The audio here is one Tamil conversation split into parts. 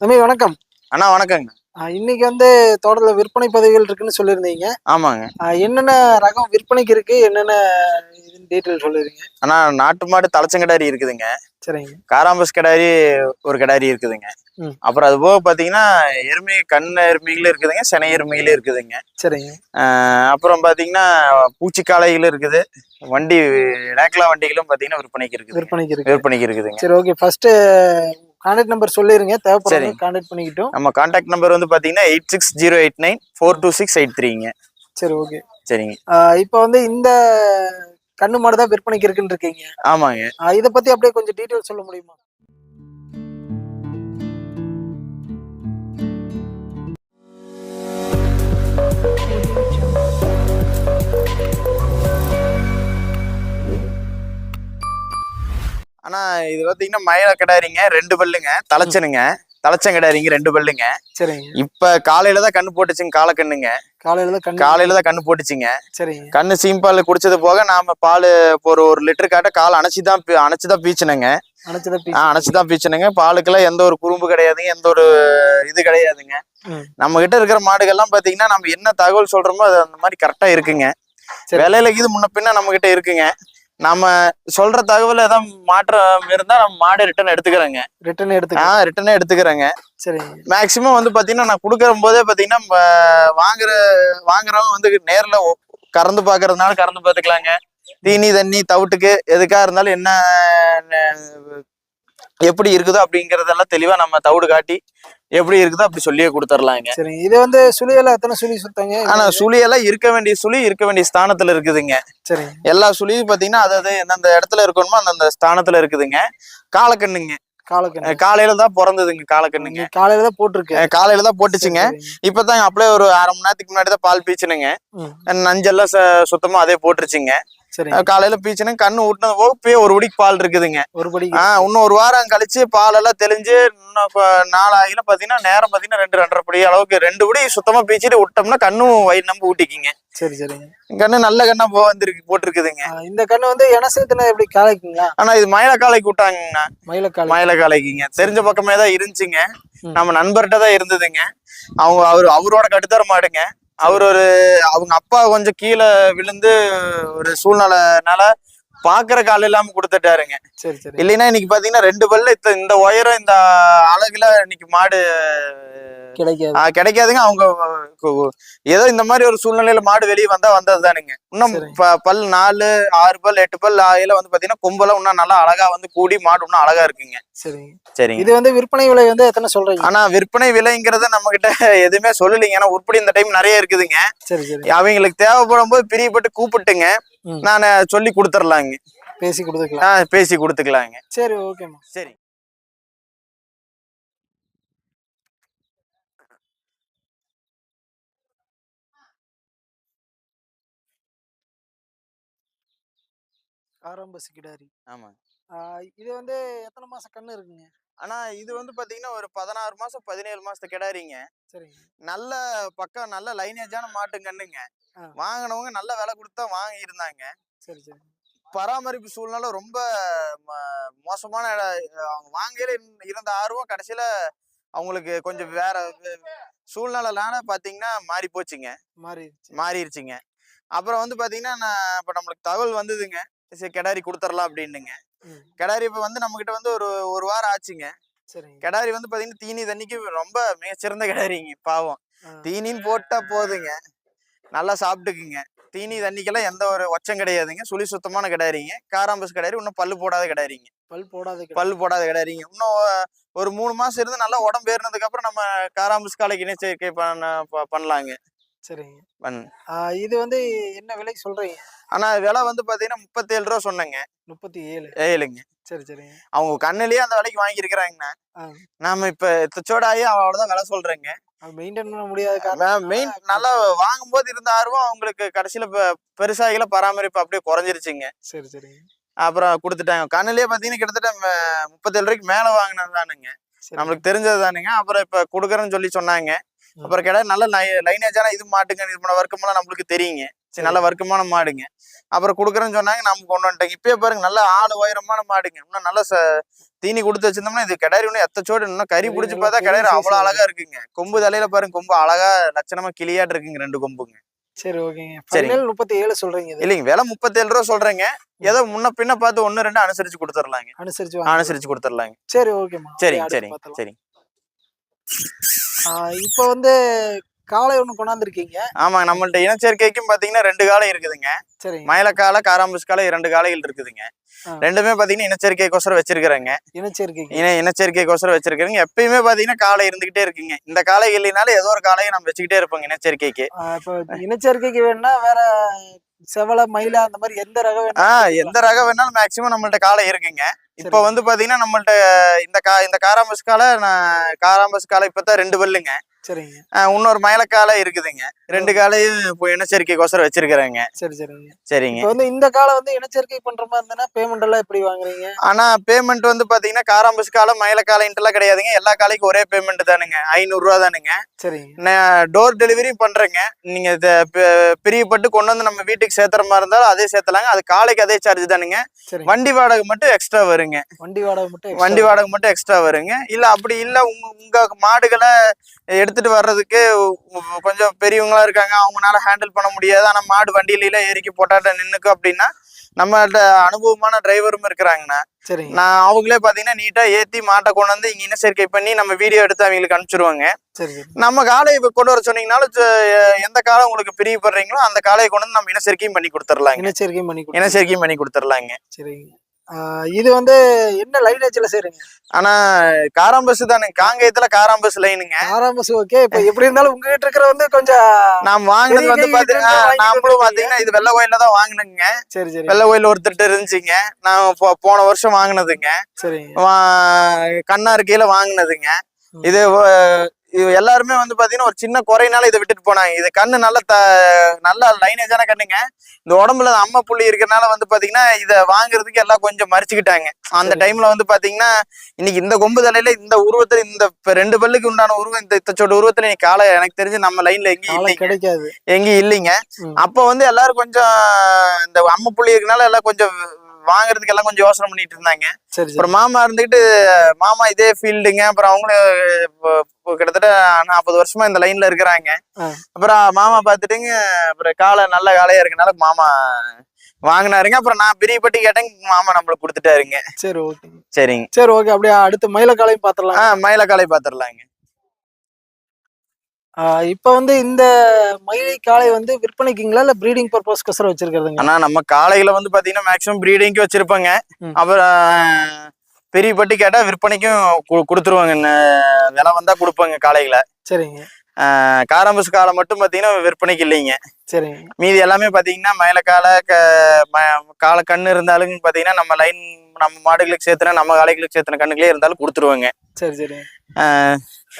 தம்பி வணக்கம். அண்ணா வணக்கங்க. இன்னைக்கு வந்து தோட்டத்துல விற்பனை பதிவுகள் இருக்குன்னு சொல்லியிருந்தீங்க. ஆமாங்க. என்னென்ன ரகம் விற்பனைக்கு இருக்கு? என்னென்ன டீட்டெயில் சொல்லிருங்க. அண்ணா நாட்டு மாடு தலைச்சங்கடாரி இருக்குதுங்க. சரிங்க. காராம்பஸ் கிடாரி ஒரு கிடாரி இருக்குதுங்க. அப்புறம் அது போக பார்த்தீங்கன்னா எருமை கண் எருமைகளும் இருக்குதுங்க செனை எருமைகளும் இருக்குதுங்க. சரிங்க. அப்புறம் பார்த்தீங்கன்னா பூச்சிக்காளைகளும் இருக்குது. வண்டி ரேக்லா வண்டிகளும் பார்த்தீங்கன்னா விற்பனைக்கு இருக்குது. விற்பனைக்கு இருக்கு. விற்பனைக்கு இருக்குதுங்க. சரி ஓகே. ஃபர்ஸ்ட் கான்டாக்ட் நம்பர் சொல்லிருங்க. சரிங்க. கான்டாக்ட் பண்ணிக்கிட்டோம். நம்ம கான்டாக்ட் நம்பர் வந்து பார்த்தீங்கன்னா eight six zero eight nine four two six eight த்ரீங்க சரி ஓகே சரிங்க. இப்போ வந்து இந்த கண்ணு மாடு தான் விற்பனைக்கு இருக்குன்னு இருக்கீங்க. ஆமாங்க. இதை பத்தி அப்படியே கொஞ்சம் டீட்டெயில் சொல்ல முடியுமா? ஆனா இது பார்த்தீங்கன்னா மயில கிடாரிங்க ரெண்டு பல்லுங்க. தலைச்சனுங்க. தலைச்சங்கிடாரிங்க ரெண்டு பல்லுங்க. சரிங்க. இப்ப காலையில தான் கண்ணு போட்டுச்சுங்க காலக்கண்ணுங்க காலையில தான் கண்ணு காலையில தான் கண்ணு போட்டுச்சுங்க. சரிங்க. கண்ணு சீம்பால் குடிச்சது போக நாம பால் ஒரு ஒரு லிட்டர் காட்ட கால் அணைச்சிதான் பீ- அணைச்சுதான் பீச்சினுங்க அணைச்சதை ஆ, அணைச்சுதான் பீச்சினுங்க பாலுக்கெல்லாம் எந்த ஒரு குறும்பு கிடையாதுங்க எந்த ஒரு இது கிடையாதுங்க. நம்ம கிட்ட இருக்கிற மாடுகள்லாம் பாத்தீங்கன்னா நம்ம என்ன தகவல் சொல்றோமோ அது அந்த மாதிரி கரெக்டா இருக்குங்க. சரி. விலையில இது முன்ன பின்ன நம்ம கிட்ட இருக்குங்க. நம்ம சொல்ற தகவல் ஏதாவது மாற்றம் இருந்தா நம்ம மாடு ரிட்டர்ன் எடுத்துக்கிறேங்க. ரிட்டர்ன் ஆ எடுத்துக்கலாம் ரிட்டர்னே எடுத்துக்கிறேங்க. சரிங்க. மேக்சிமம் வந்து பாத்தீங்கன்னா நான் கொடுக்கற போதே பாத்தீங்கன்னா வாங்குற வாங்குறவங்க வந்து நேர்ல கறந்து பாக்குறதுனால கறந்து பாத்துக்கலாங்க. தீனி தண்ணி தவிட்டுக்கு எதுக்கா இருந்தாலும் என்ன எப்படி இருக்குதோ அப்படிங்கறதெல்லாம் தெளிவா நம்ம தவிடு காட்டி எப்படி இருக்குதோ அப்படி சொல்லியே கொடுத்துர்லாங்க. சரிங்க இது வந்து சுழியில எத்தனை சுழி சுத்தாங்க? ஆனா சுழியெல்லாம் இருக்க வேண்டிய சுழி இருக்க வேண்டிய ஸ்தானத்துல இருக்குதுங்க. சரிங்க எல்லா சுழியும் பாத்தீங்கன்னா அதாவது எந்தெந்த இடத்துல இருக்கணுமோ அந்தந்த ஸ்தானத்துல இருக்குதுங்க. காலக்கண்ணுங்க. காலக்கண்ணு. காலையில தான் பிறந்ததுங்க காலக்கண்ணுங்க. காலையில தான் போட்டிருக்கு. அஹ் காலையில தான் போட்டுச்சுங்க. இப்பதான் அப்படியே ஒரு அரை மணி நேரத்துக்கு முன்னாடி தான் பால் பீச்சுனுங்க நஞ்செல்லாம் சுத்தமா அதே போட்டுருச்சுங்க. காலையில பீச்சுனுங்க கண்ணு ஊட்டினது போக இப்பயே ஒரு உடிக்கு பால் இருக்குதுங்க. ஒரு படி ஆஹ் இன்னும் ஒரு வாரம் கழிச்சு பால் எல்லாம் தெளிஞ்சு இன்னும் நாளாகில பாத்தீங்கன்னா நேரம் பாத்தீங்கன்னா ரெண்டு ரெண்டரை படி அளவுக்கு ரெண்டு படி சுத்தமா பீச்சிட்டு விட்டோம்னா கண்ணும் வயிறு நம்ப ஊட்டிக்கிங்க. சரி சரிங்க. கண்ணு நல்ல கண்ணா போ வந்திருக்கு போட்டிருக்குதுங்க. இந்த கண்ணு வந்து இனசேத்துல எப்படி காலைக்குங்களா? ஆனா இது மயில காலைக்கு விட்டாங்கண்ணா மயிலக்காலை. மயில காலைக்குங்க தெரிஞ்ச பக்கமே தான் இருந்துச்சுங்க. நம்ம நண்பர்கிட்ட தான் இருந்ததுங்க. அவங்க அவர் அவரோட கட்டுத்தர மாடுங்க அவர் ஒரு அவங்க அப்பா கொஞ்சம் கீழே விழுந்து ஒரு சூழ்நிலைனால பாக்குற கால் இல்லாம கொடுத்துட்டாருங்க. சரி சரி. இல்லைன்னா இன்னைக்கு பாத்தீங்கன்னா ரெண்டு பல்லு இந்த- உயரம் இந்த அழகுல இன்னைக்கு மாடு கிடைக்காதுங்க. அவங்க ஏதோ இந்த மாதிரி ஒரு சூழ்நிலையில மாடு வெளியே வந்தா வந்ததுதானுங்க. இன்னும் சரி. ப- பல் நாலு ஆறு பல் எட்டு பல் ஆயில வந்து பாத்தீங்கன்னா கும்பல இன்னும் நல்லா அழகா வந்து கூடி மாடு இன்னும் அழகா இருக்குங்க. சரிங்க. சரிங்க. இது வந்து விற்பனை விலை வந்து எத்தனை சொல்றீங்க? ஆனா விற்பனை விலைங்கிறத நம்ம கிட்ட எதுவுமே சொல்லலைங்க. ஏன்னா உருப்படி இந்த டைம் நிறைய இருக்குதுங்க. அவங்களுக்கு தேவைப்படும் போது பிரியப்பட்டு கூப்பிட்டுங்க. நான் சொல்லி கொடுத்துர்லாங்க. பேசி கொடுத்துக்கலாம். பேசி கொடுத்துக்கலாங்க. சரி ஓகேம்மா. சரி. ஆரம்ப கிடாரி ஆமா இது வந்து எத்தனை மாசம் கண்ணு இருக்குங்க? ஆனா இது வந்து பாத்தீங்கன்னா ஒரு பதினாறு மாசம் பதினேழு மாசத்து கிடாரிங்க சரிங்க. நல்ல பக்கம் நல்ல லைனேஜான மாட்டு கண்ணுங்க. வாங்கினவங்க நல்ல விலை கொடுத்தா வாங்கி இருந்தாங்க சரி சரி. பராமரிப்பு சூழ்நிலை ரொம்ப மோசமான அவங்க வாங்கையில இருந்த- ஆர்வம் கடைசியில அவங்களுக்கு கொஞ்சம் வேற சூழ்நிலைனால பாத்தீங்கன்னா மாறி போச்சுங்க மாறிடுச்சு. மாறிடுச்சுங்க. அப்புறம் வந்து பாத்தீங்கன்னா நான் இப்ப நம்மளுக்கு தகவல் வந்ததுங்க. சரி கிடாரி கொடுத்துடலாம் அப்படின்னுங்க. கிடாரி இப்ப வந்து நம்ம கிட்ட வந்து ஒரு ஒரு வாரம் ஆச்சுங்க. சரிங்க. கிடாரி வந்து பாத்தீங்கன்னா தீனி தண்ணிக்கு ரொம்ப மிகச்சிறந்த கிடாரிங்க பாவம். தீனின்னு போட்டா போதுங்க. நல்லா சாப்பிட்டுக்குங்க. தீனி தண்ணிக்கெல்லாம் எந்த ஒரு ஒச்சம் கிடையாதுங்க. சுழி சுத்தமான கிடாரிங்க. காராம்பஸ் கிடாரி இன்னும் பல்லு போடாத கிடாரிங்க. பல் போடாத. பல்லு போடாத கிடாரிங்க. இன்னும் ஒரு மூணு மாசம் இருந்து நல்லா உடம்பு ஏறினதுக்கு அப்புறம் நம்ம காராம்பஸ் காலைக்கு இணைச்சேர்க்கை பண்ண ப- பண்ணலாங்க. சரிங்க. பண் இது வந்து என்ன விலைக்கு சொல்றீங்க? ஆனா விலை வந்து பாத்தீங்கன்னா முப்பத்தேழு ரூபா சொன்னேங்க. முப்பத்தி ஏழு ஏழுங்க. சரி சரிங்க. அவங்க கண்ணுலயே அந்த விலைக்கு வாங்கியிருக்கிறாங்கண்ணா. நாம இப்ப துச்சோட ஆகி அவ்வளவுதான் விலை சொல்றேங்க. மெயின்டைன் பண்ண முடியாத மெயின் நல்லா வாங்கும்போது இருந்த ஆர்வம் அவங்களுக்கு கடைசியில பெருசாகில பராமரிப்பு அப்படியே குறைஞ்சிருச்சுங்க. சரி சரிங்க. அப்புறம் கொடுத்துட்டாங்க. கண்ணுலயே பாத்தீங்கன்னா கிட்டத்தட்ட முப்பத்தேழு ரூபாய்க்கு மேல வாங்கினது தானுங்க சரி. நம்மளுக்கு தெரிஞ்சது தானுங்க அப்புறம் இப்ப கொடுக்குறேன்னு சொல்லி சொன்னாங்க. அப்புறம் கிட்ட நல்ல லைனேஜான இது மாட்டுங்க இது பண்ண வர்க்கமெல்லாம் நம்மளுக்கு தெரியுங்க. சரி நல்ல வர்க்கமான மாடுங்க. அப்புறம் கொடுக்குறேன்னு சொன்னாங்க நம்ம கொண்டு வந்துட்டோங்க இப்பயே பாருங்க நல்ல ஆளு உயரமான மாடுங்க. இன்னும் நல்ல தீனி கொடுத்து வச்சிருந்தோம்னா இது கிடாரி இன்னும் எத்தச்சோடு இன்னும் கறி சரி, பிடிச்சி பார்த்தா கிடாரி ஆ அழகா இருக்குங்க. கொம்பு தலையில பாருங்க கொம்பு அழகா லட்சணமா கிளியாட்டு இருக்குங்க ரெண்டு கொம்புங்க. சரி ஓகேங்க. ஃபைனல் முப்பத்தி ஏழு சொல்றீங்க இல்லைங்க விலை முப்பத்தேழு ரூபா சொல்றேங்க. ஏதோ முன்ன பின்ன பார்த்து ஒன்னு ரெண்டு அனுசரிச்சு கொடுத்துடலாங்க அனுசரிச்சு அனுசரிச்சு கொடுத்துடலாங்க சரி ஓகேம்மா. சரிங்க சரிங்க. சரிங்க இப்போ வந்து காளை ஒண்ணு கொண்டாந்துருக்கீங்க. ஆமாங்க நம்மள்ட்ட இனச்சேர்க்கைக்கும் பாத்தீங்கன்னா ரெண்டு காலை இருக்குதுங்க. சரிங்க. மயிலக்கால காராம்பஸ் காலை இரண்டு காளைகள் இருக்குதுங்க. ரெண்டுமே பாத்தீங்கன்னா இனச்சேர்க்கைக்கோசரம் வச்சிருக்கிறேங்க. இனச்சேர்க்கைக்கு இன இனச்சேர்க்கைக்கோசரம் வச்சிருக்கிறேங்க. எப்பயுமே பாத்தீங்கன்னா காளை இருந்துகிட்டே இருக்குங்க. இந்த காளை இல்லைனாலும் ஏதோ ஒரு காளையை நம்ம வச்சுக்கிட்டே இருப்போங்க இனச்சேர்க்கைக்கு இப்போ இனச்சேர்க்கைக்கு வேணும்னா வேற செவலை மயிலா அந்த மாதிரி எந்த ரகம் வேணா ஆஹ் எந்த ரகம் வேணாலும் மேக்சிமம் நம்மள்ட்ட காளை இருக்குங்க. இப்ப வந்து பாத்தீங்கன்னா நம்மள்ட்ட இந்த கா இந்த காராம்பஸ் காலை நான் காராம்பஸ் காலை இப்பதான் ரெண்டு பல்லுங்க. சரிங்க. இன்னொரு மயிலக்காலை இருக்குதுங்க. ரெண்டு காலையும் இப்போ இனச்சேர்க்கைக்கோசரம் வச்சிருக்கிறேங்க. சரி சரிங்க. சரிங்க. இப்போ வந்து இந்த காலை வந்து இனச்சேர்க்கை பண்ற மாதிரி இருந்ததுன்னா பேமெண்ட் எல்லாம் எப்படி வாங்குறீங்க? ஆனா பேமெண்ட் வந்து பாத்தீங்கன்னா காராம்பஸ் காலை மயில காலைன்ட்டுலாம் கிடையாதுங்க. எல்லா காலைக்கும் ஒரே பேமெண்ட் தானுங்க. ஐநூறு ரூபா தானுங்க. சரிங்க. டோர் டெலிவரி பண்றேங்க. நீங்க பிரியப்பட்டு கொண்டு வந்து நம்ம வீட்டுக்கு சேர்த்துற மாதிரி இருந்தாலும் அதே சேர்த்தலாங்க. அது காலைக்கு அதே சார்ஜ் தானுங்க. வண்டி வாடகை மட்டும் எக்ஸ்ட்ரா வருங்க. வண்டி வாடகை மட்டும். வண்டி வாடகை மட்டும் எக்ஸ்ட்ரா வருங்க. இல்ல அப்படி இல்ல உங்க உங்க மாடுகளை எடுத்துட்டு வர்றதுக்கு கொஞ்சம் பெரியவங்களா இருக்காங்க. அவங்களால ஹேண்டில் பண்ண முடியாது. ஆனா மாடு வண்டியில ஏறிக்கி போட்டாட்ட நின்னுக்கு அப்படின்னா நம்மள்ட்ட அனுபவமான டிரைவரும் இருக்கிறாங்கண்ணா. நான் அவங்களே பாத்தீங்கன்னா நீட்டா ஏத்தி மாட்டை கொண்டு வந்து இங்க இனச்சேர்க்கை பண்ணி நம்ம வீடியோ எடுத்து அவங்களுக்கு அனுப்பிச்சிருவாங்க. சரி சரி நம்ம காலை இப்ப கொண்டு வர சொன்னீங்கனாலும் எந்த காலம் உங்களுக்கு பிரியப்படுறீங்களோ அந்த காலையை கொண்டு வந்து நம்ம இனச்சேர்க்கையும் பண்ணி கொடுத்துடலாங்க இனச்சேர்க்கை பண்ணி இனச்சேர்க்கையும் பண்ணி கொடுத்துடலாங்க சரிங்க. இது வந்து என்ன லைனேஜ்ல செய்றீங்க ஆனா காராம்பஸ் தானே. காங்கேயத்துல காராம்பஸ் லைனுங்க ஆறாமஸ் ஓகே இப்போ எப்படி இருந்தாலும் உங்ககிட்ட இருக்கிற வந்து கொஞ்சம் நாம் வாங்கினது வந்து பாத்தீங்கன்னா கையில நாமளும். பாத்தீங்கன்னா இது வெள்ளை கோயில்ல தான் வாங்கினேங்க. சரி சரி. வெள்ளை கோயில் ஒருத்தர்ட்ட இருந்துச்சுங்க. நான் போ- போன வருஷம் வாங்கினதுங்க. வா- கண்ணார் கீழே வாங்கினதுங்க. இது இது எல்லாருமே வந்து பாத்தீங்கன்னா ஒரு சின்ன குறைனால இதை விட்டுட்டு போனாங்க. இது கண்ணு நல்ல த நல்ல லைனேஜான கண்ணுங்க. இந்த உடம்புல அம்மா புள்ளி இருக்கறனால வந்து பாத்தீங்கன்னா இத வாங்குறதுக்கு எல்லாம் கொஞ்சம் மறிச்சுக்கிட்டாங்க. அந்த. டைம்ல வந்து பாத்தீங்கன்னா இன்னைக்கு இந்த கொம்பு தலையில இந்த உருவத்துல இந்த ரெண்டு பல்லுக்கு உண்டான உருவம் இந்த இத்தச்சோட உருவத்துல நீ காலை எனக்கு தெரிஞ்சு நம்ம லைன்ல எங்கேயும் இல்லைங்க. கிடைக்காது. எங்கேயும் இல்லைங்க. அப்ப வந்து எல்லாரும் கொஞ்சம் இந்த அம்மா புள்ளி இருக்கனால எல்லாம் கொஞ்சம் வாங்குறதுக்கு எல்லாம் கொஞ்சம் யோசனை பண்ணிட்டு இருந்தாங்க. அப்புறம் மாமா இருந்துகிட்டு மாமா இதே ஃபீல்டுங்க அப்புறம் அவங்களும் கிட்டத்தட்ட நாற்பது வருஷமா இந்த லைன்ல இருக்கிறாங்க. அப்புறம் மாமா பார்த்துட்டுங்க அப்புறம் காலை நல்ல காலையா இருக்கனால மாமா வாங்கினாருங்க. அப்புறம் நான் பிரியப்பட்டு கேட்டேங்க மாமா நம்மள கொடுத்துட்டாருங்க. சரி ஓகே. சரிங்க. சரி ஓகே. அப்படியே அடுத்து மயிலக்காலையும் பாத்திரலாம் மயில காலை பாத்துடலாங்க இப்போ வந்து இந்த மயிலை காளை வந்து விற்பனைக்குங்களா இல்ல ப்ரீடிங் பர்பஸ்க்கோசரம் வச்சிருக்கிறதுங்க ஆனா நம்ம காலையில வந்து பாத்தீங்கன்னா மேக்சிமம் ப்ரீடிங்க்கு வச்சிருப்பாங்க. அப்புறம் பெரிய பட்டி கேட்டா விற்பனைக்கும் கொடுத்துருவாங்க. விலை வந்தா கொடுப்பாங்க காலையில சரிங்க. காரம்பஸ் காலை மட்டும் பாத்தீங்கன்னா விற்பனைக்கு இல்லைங்க. சரிங்க. மீதி எல்லாமே பாத்தீங்கன்னா மயிலக்கால க கால கண்ணு இருந்தாலும் பாத்தீங்கன்னா நம்ம லைன் நம்ம மாடுகளுக்கு சேர்த்துனா நம்ம காளைகளுக்கு சேர்த்துன கண்ணுகளே இருந்தாலும் கொடுத்துருவாங்க. சரி சரி.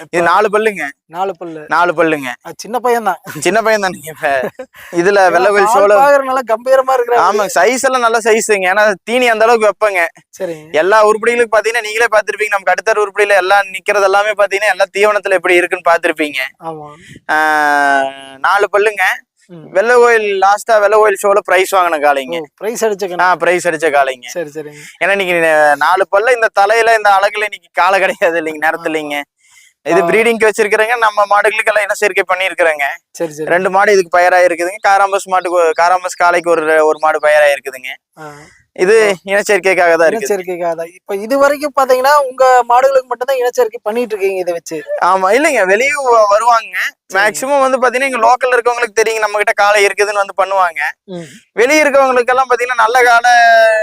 இது நாலு பல்லுங்க. நாலு பல்லு. நாலு பல்லுங்க. சின்ன பையன் தான் சின்ன பையன் தானே இப்ப. இதுல வெள்ளகோயில் சோள பாக்குறதுனால கம்பீரமா இருக்கிற ஆமாங்க சைஸ் எல்லாம் நல்ல சைஸுங்க ஏன்னா தீனி அந்த அளவுக்கு வைப்பங்க. சரிங்க எல்லா உருப்படிகளும் பாத்தீங்கன்னா நீங்களே பாத்திருப்பீங்க. நமக்கு அடுத்த உருப்படியில எல்லாம் நிக்கிறது எல்லாமே பாத்தீங்கன்னா எல்லா தீவனத்துல எப்படி இருக்குன்னு பாத்திருப்பீங்க. ஆமா. நாலு பல்லுங்க. வெள்ளை கோயில் லாஸ்டா வெள்ளை கோயில் ஷோல பிரைஸ் வாங்கின காளைங்க. பிரைஸ் அடிச்ச பிரைஸ் அடிச்ச காளைங்க. சரி சரிங்க. ஏன்னா இன்னைக்கு நாலு பல்ல இந்த தலையில இந்த அழகுல இன்னைக்கு காலை கிடையாது இல்லைங்க நேரத்துலங்க. இது ஆ. ப்ரீடிங்க்கு வச்சிருக்கிறேங்க நம்ம மாடுகளுக்கு எல்லாம் என்ன சேர்க்கை பண்ணிருக்கிறேங்க சரி சரி ரெண்டு மாடு இதுக்கு பயிரா இருக்குதுங்க காராம்பஸ் மாட்டுக்கு காராம்பஸ் காளைக்கு ஒரு ஒரு மாடு பயிரா இருக்குதுங்க ஆ. இது இனச்சேர்க்கைக்காக தான் இனச்சேர்க்கைக்காக தான். இப்ப இது வரைக்கும் பாத்தீங்கன்னா உங்க மாடுகளுக்கு மட்டும்தான் இனச்சேர்க்கை பண்ணிட்டு இருக்கீங்க இதை வச்சு. ஆமா இல்லைங்க வெளியும் வ- வருவாங்க. மேக்சிமம் வந்து பாத்தீங்கன்னா இங்க லோக்கல்ல இருக்கவங்களுக்கு தெரியும் நம்ம கிட்ட காலை இருக்குதுன்னு வந்து பண்ணுவாங்க. வெளிய இருக்கவங்களுக்கு எல்லாம் பாத்தீங்கன்னா நல்ல காலை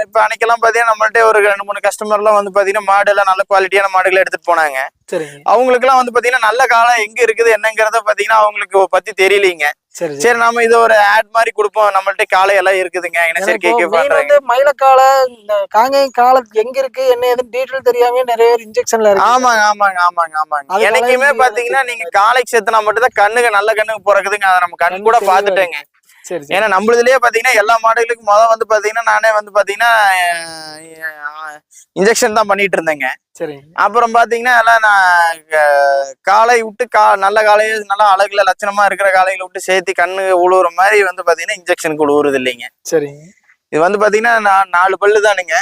இப்ப அன்னைக்கெல்லாம் பாத்தீங்கன்னா நம்மள்ட்ட ஒரு ரெண்டு மூணு கஸ்டமர் எல்லாம் வந்து பாத்தீங்கன்னா மாடு எல்லாம் நல்ல குவாலிட்டியான மாடுகளை எடுத்துட்டு போனாங்க. அவங்களுக்கு எல்லாம் வந்து பாத்தீங்கன்னா நல்ல காலம் எங்க இருக்குது என்னங்கறத பாத்தீங்கன்னா அவங்களுக்கு பத்தி தெரியலீங்க. சரி சரி. நாம இது ஒரு ஆட் மாதிரி கொடுப்போம். நம்மள்ட்ட காலை எல்லாம் இருக்குதுங்க. இனச்சேர்க்கைக்கு பண்றாங்க மயிலக்காலை இந்த காங்கேயம் காலை எங்க இருக்கு? என்ன ஏதுன்னு டீட்டெயில் தெரியாம நிறைய பேர் இன்ஜெக்ஷன்ல இருக்கு. ஆமாங்க ஆமாங்க ஆமாங்க ஆமாங்க. எனக்குமே பாத்தீங்கன்னா நீங்க காலைக்கு சேர்த்துனா மட்டும் தான் கண்ணுக்கு நல்ல கண்ணுக்கு பிறக்குதுங்க அதை நம்ம கண் கூட பாத்துட்டேங்க ஏன்னா நம்மளதுலயே பாத்தீங்கன்னா எல்லா மாடுகளுக்கும் முத வந்து பாத்தீங்கன்னா நானே வந்து பாத்தீங்கன்னா இன்ஜெக்ஷன் தான் பண்ணிட்டு இருந்தேங்க. சரி அப்புறம் பாத்தீங்கன்னா எல்லாம் நான் க- காளை விட்டு கா நல்ல காளையை நல்லா அழகுல லட்சணமா இருக்கிற காளைகளை விட்டு சேர்த்து கண்ணு உழுவுற மாதிரி வந்து பாத்தீங்கன்னா இன்ஜெக்ஷனுக்கு உழுவுறது இல்லைங்க. சரி இது வந்து பாத்தீங்கன்னா நா- நாலு பல்லு தானுங்க.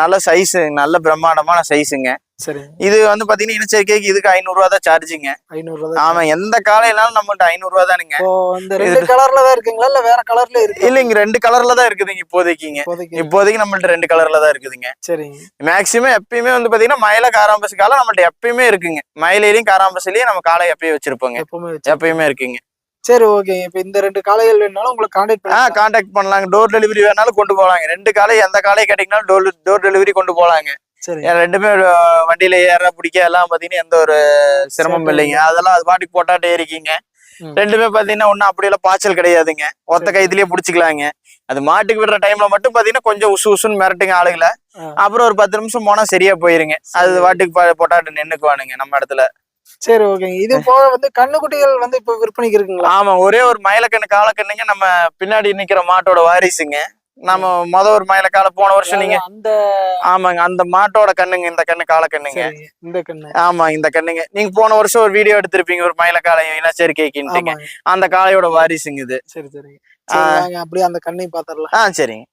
நல்ல சைஸ் நல்ல பிரம்மாண்டமான சைஸுங்க சரி. இது வந்து பாத்தீங்கன்னா இனச்சேர்க்கைக்கு இதுக்கு ஐநூறு ரூபா தான் சார்ஜுங்க ஐநூறு ரூபா ஆமா எந்த காலையினாலும் நம்மகிட்ட ஐநூறு ரூபா தானுங்க இந்த ரெண்டு கலர்ல தான் இருக்குங்களா? இல்ல வேற கலர்ல இருக்கு இல்லைங்க ரெண்டு கலர்ல தான் இருக்குதுங்க இப்போதைக்குங்க. இப்போதைக்கு. இப்போதைக்கு நம்மள்ட்ட ரெண்டு கலர்ல தான் இருக்குதுங்க. சரிங்க. மேக்சிமம் எப்பயுமே வந்து பாத்தீங்கன்னா மயில காராம்பஸ் காலம் நம்மள்ட்ட எப்பயுமே இருக்குங்க. மயிலையிலயும் காராம்பஸ்லயும் நம்ம காலை எப்பயும் வச்சிருப்போங்க. எப்பயுமே இருக்குங்க. சரி ஓகேங்க இப்போ இந்த ரெண்டு காளைகள் வேணாலும் உங்களுக்கு கான்டாக்ட் ஆ பண்ணி கான்டாக்ட் பண்ணலாங்க. டோர் டெலிவரி வேணாலும் கொண்டு போலாங்க ரெண்டு காலை எந்த காலை கேட்டீங்கன்னாலும் டோர் டோர் டெலிவரி கொண்டு ஏன்னா ரெண்டுமே வண்டியில ஏற பிடிக்க எல்லாம் பாத்தீங்கன்னா எந்த ஒரு சிரமம் சிரமம் இல்லைங்க. அதெல்லாம் அது பாட்டுக்கு போட்டாட்டே இருக்கீங்க. ரெண்டுமே பாத்தீங்கன்னா ஒன்னும் அப்படியெல்லாம் பாய்ச்சல் கிடையாதுங்க. ஒத்த. கைத்திலேயே பிடிச்சிக்கலாங்க. அது மாட்டுக்கு விடுற டைம்ல மட்டும் பாத்தீங்கன்னா கொஞ்சம் உசு உசுன்னு மிரட்டுங்க ஆளுகளை ஆ. அப்புறம் ஒரு பத்து நிமிஷம் போனா சரியா போயிருங்க. அது பா- போட்டாட்டு நின்னுக்குவானுங்க நம்ம இடத்துல. சரி ஓகேங்க. இது போக வந்து கண்ணுக்குட்டிகள் வந்து இப்போ விற்பனைக்கு இருக்குங்களா? ஆமா ஒரே ஒரு மயிலக்கண்ணு காலக்கண்ணுங்க. நம்ம பின்னாடி நிக்கிற மாட்டோட வாரிசுங்க. நம்ம முத ஒரு மயிலக்கால போன வருஷம் நீங்க அந்த ஆமாங்க அந்த மாட்டோட கண்ணுங்க இந்த கண்ணு காலக்கண்ணுங்க சரி இந்த கண்ணு. ஆமா இந்த கண்ணுங்க. நீங்க போன வருஷம் ஒரு வீடியோ எடுத்திருப்பீங்க ஒரு மயிலக்காலை இனச்சேர்க்கைக்குன்ட்டுங்க ஆமாங்க. அந்த காளையோட வாரிசுங்க இது. சரி சரி அப்படியே அந்த கண்ணையும் பாத்திரலாம். ஆ சரிங்க.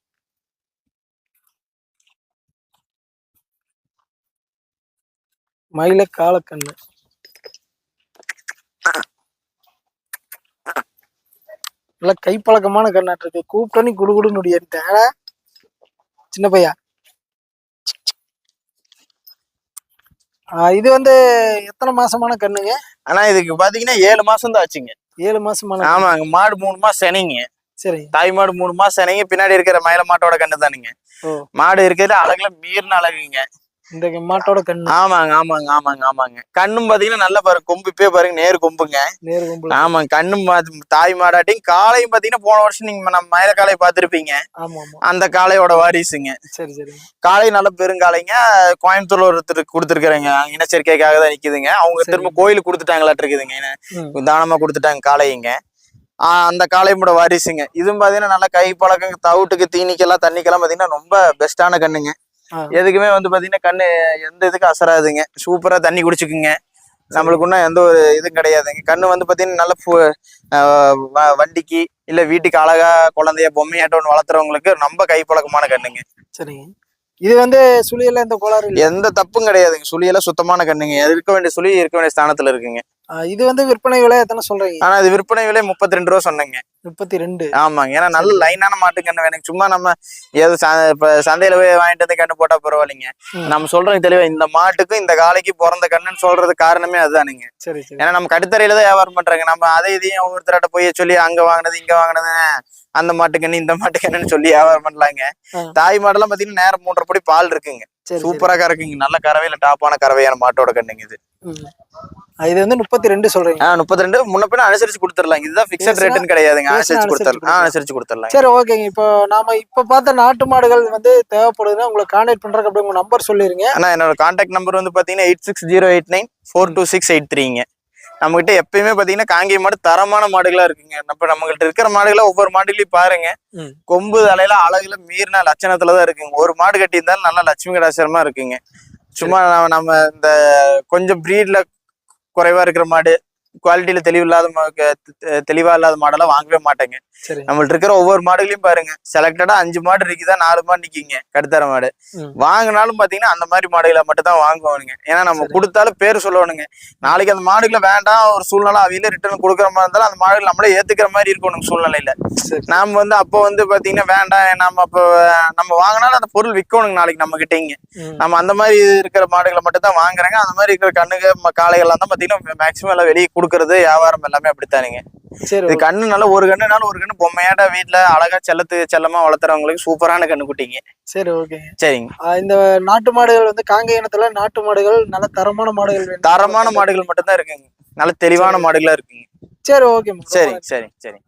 மயில காலக்கண்ணு நல்ல கைப்பழக்கமான கண்ணாட்டு இருக்கு. கூப்பிட்டோன்னே குடுகுடுன்னு முடியாது சின்ன பையா இது வந்து எத்தனை மாசமான கண்ணுங்க? ஆனா இதுக்கு பாத்தீங்கன்னா ஏழு மாசம் தான் ஆச்சுங்க. ஏழு மாசமான. ஆமாங்க. மாடு மூணு மாசம் செனைங்க. சரி. தாய் மாடு மூணு மாசம் செனைங்க. பின்னாடி இருக்கிற மயில மாட்டோட கண்ணு தானுங்க. மாடு இருக்கிறதுல அழகுல மீறின அழகுங்க. இந்த மாட்டோட கண்ணு. ஆமாங்க ஆமாங்க ஆமாங்க ஆமாங்க. கண்ணும் பாத்தீங்கன்னா நல்ல பாருங்க கொம்பு இப்பயே பாருங்க நேரு கொம்புங்க. நேரு கும்பல. ஆமாங்க கண்ணும் தாய் மாடாட்டியும் காளையும் பாத்தீங்கன்னா போன வருஷம் நீங்க நம்ம மயில ஆமா ஆமா. அந்த காளையோட வாரிசுங்க. சரி சரி காளை நல்ல பெருங்காளைங்க கோயம்புத்தூர்ல ஒருத்தர் கொடுத்துருக்காங்க இனச்சேர்க்கைக்காக தான் நிக்குதுங்க. அவங்க. திரும்ப கோயிலுக்கு கொடுத்துட்டாங்களாட்டு இருக்குதுங்க. தானமா கொடுத்துட்டாங்க காளைங்க. ஆஹ் அந்த காளையோட வாரிசுங்க. இதுவும் பாத்தீங்கன்னா நல்லா கை பழக்கம் தவிட்டுக்கு தீனிக்கெல்லாம் தண்ணிக்கெல்லாம் பாத்தீங்கன்னா ரொம்ப பெஸ்டான கண்ணுங்க. எதுக்குமே வந்து பாத்தீங்கன்னா கண்ணு எந்த இதுக்கும் அசராதுங்க. சூப்பரா தண்ணி குடிச்சுக்குங்க. நம்மளுக்கு ஒன்றும் எந்த ஒரு இதுவும் கிடையாதுங்க. கண்ணு வந்து பாத்தீங்கன்னா நல்ல வண்டிக்கு இல்ல வீட்டுக்கு அழகா குழந்தைய பொம்மையாட்டம் ஒன்று வளர்த்துறவங்களுக்கு ரொம்ப கை பழக்கமான கண்ணுங்க. சரிங்க. இது வந்து சுழியெல்லாம் இந்த கோளாறு எந்த தப்பும் கிடையாதுங்க. சுழியெல்லாம் சுத்தமான கண்ணுங்க. இருக்க வேண்டிய சுழி இருக்க வேண்டிய ஸ்தானத்துல இருக்குங்க. இது வந்து விற்பனை விலை எத்தனை சொல்றீங்க? ஆனா அது விற்பனை விலை முப்பத்தி ரெண்டு ரூபா சொன்னேங்க. முப்பத்தி ரெண்டு ஆமாங்க. ஏன்னா நல்ல லைனான மாட்டு கண்ணு வேணும் சும்மா நம்ம ஏதோ சந்தையில போய் வாங்கிட்டு வந்து கண்ணு போட்டா பரவாயில்லைங்க. நம்ம சொல்றோம் தெளிவா இந்த மாட்டுக்கும் இந்த காளைக்கு பிறந்த கண்ணுன்னு சொல்றது காரணமே அதுதானுங்க. சரி சரி. ஏன்னா நம்ம கடுத்தறையில தான் வியாபாரம் பண்றாங்க. நம்ம அதை இதையும் ஒவ்வொருத்தர்கிட்ட போய் சொல்லி அங்க வாங்கினது இங்க வாங்கினது அந்த மாட்டுக்கண்ணு இந்த மாட்டுக்கண்ணுன்னு சொல்லி வியாபாரம் பண்ணலாங்க. தாய் மாடெல்லாம் பாத்தீங்கன்னா நேரம் மூன்றரை படி பால் இருக்குங்க. சூப்பரா கறக்குங்க. நல்ல கறவையில டாப்பான கறவையான மாட்டோட கண்ணுங்க இது. இது வந்து முப்பத்தி ரெண்டு சொல்றீங்க. ஆஹ் முப்பத்தி ரெண்டு முன்ன பின்ன அனுசரிச்சு கொடுத்துடலாம் இதுதான் பேசுனா- ரேட்டுன்னு கிடையாதுங்க. அனுசரிச்சு கொடுத்துடலாம். கொடுத்துடலாம். அனுசரிச்சு கொடுத்துடலாம் சரி ஓகேங்க. இப்போ நாம இப்ப பார்த்த நாட்டு மாடுகள் வந்து தேவைப்படுதுன்னா உங்களை கான்டாக்ட் பண்றதுக்கு அப்படி உங்க நம்பர் சொல்லிருங்க. ஆனா என்னோட கான்டாக்ட் நம்பர் வந்து பாத்தீங்கன்னா eight six zero eight nine four two six eight த்ரீங்க நம்மகிட்ட எப்பயுமே பாத்தீங்கன்னா காங்கேய மாடு தரமான மாடுகளா இருக்குங்க. நம்ம நம்மகிட்ட இருக்கிற மாடுகளை ஒவ்வொரு மாடுகளையும் பாருங்க. கொம்பு தலையில அழகுல மீறின லட்சணத்துல தான் இருக்குங்க. ஒரு மாடு கட்டி இருந்தாலும் நல்லா லட்சுமி கடாசரமா இருக்குங்க. சும்மா நம்ம இந்த கொஞ்சம் ப்ரீட்ல குறைவா இருக்கிற மாடு குவாலிட்டியில தெளிவில்லாத தெளிவா இல்லாத மாடெல்லாம் வாங்கவே மாட்டேங்க. நம்மள்ட்ட இருக்கிற ஒவ்வொரு மாடுகளையும் பாருங்க. செலக்டடா அஞ்சு மாடு இருக்குதா நாலு மாடு நிக்கிங்க கடுத்தர மாடு. வாங்கினாலும் பாத்தீங்கன்னா அந்த மாதிரி மாடுகளை மட்டும் தான் வாங்குவானுங்க. ஏன்னா நம்ம. கொடுத்தாலும் பேர் சொல்லணுங்க. நாளைக்கு அந்த மாடுகளை வேண்டாம் ஒரு சூழ்நிலை அவையில ரிட்டர்ன் கொடுக்குற மாதிரி இருந்தாலும் அந்த மாடுகள் நம்மளே ஏத்துக்கிற மாதிரி இருக்கணும் சூழ்நிலையில. நாம வந்து அப்போ வந்து பாத்தீங்கன்னா வேண்டாம் நம்ம அப்போ நம்ம வாங்கினாலும் அந்த பொருள் விற்கணுங்க நாளைக்கு நம்ம கிட்டங்க. நம்ம அந்த மாதிரி இருக்கிற மாடுகளை மட்டும் தான் வாங்குறாங்க. அந்த மாதிரி இருக்கிற கண்ணுங்க ம- காளைகள்லாம் தான் பாத்தீங்கன்னா மேக்சிமம் எல்லாம் வெளியே கொடுக்கறது வியாபாரம் எல்லாமே அப்படித்தானுங்க சரி கண்ணு நல்ல ஒரு கண்ணுனாலும் ஒரு கண்ணு. பொம்மையாட்ட வீட்டுல அழகா செல்லத்து செல்லமா வளர்த்துறவங்களுக்கு சூப்பரான கண்ணு குட்டிங்க. சரி ஓகேங்க சரிங்க. இந்த நாட்டு மாடுகள் வந்து காங்க இனத்துல நாட்டு மாடுகள் நல்ல தரமான மாடுகள் தரமான மாடுகள் மட்டும்தான் இருக்குங்க. நல்ல தெளிவான மாடுகளா இருக்குங்க. சரி ஓகே சரி சரி சரி.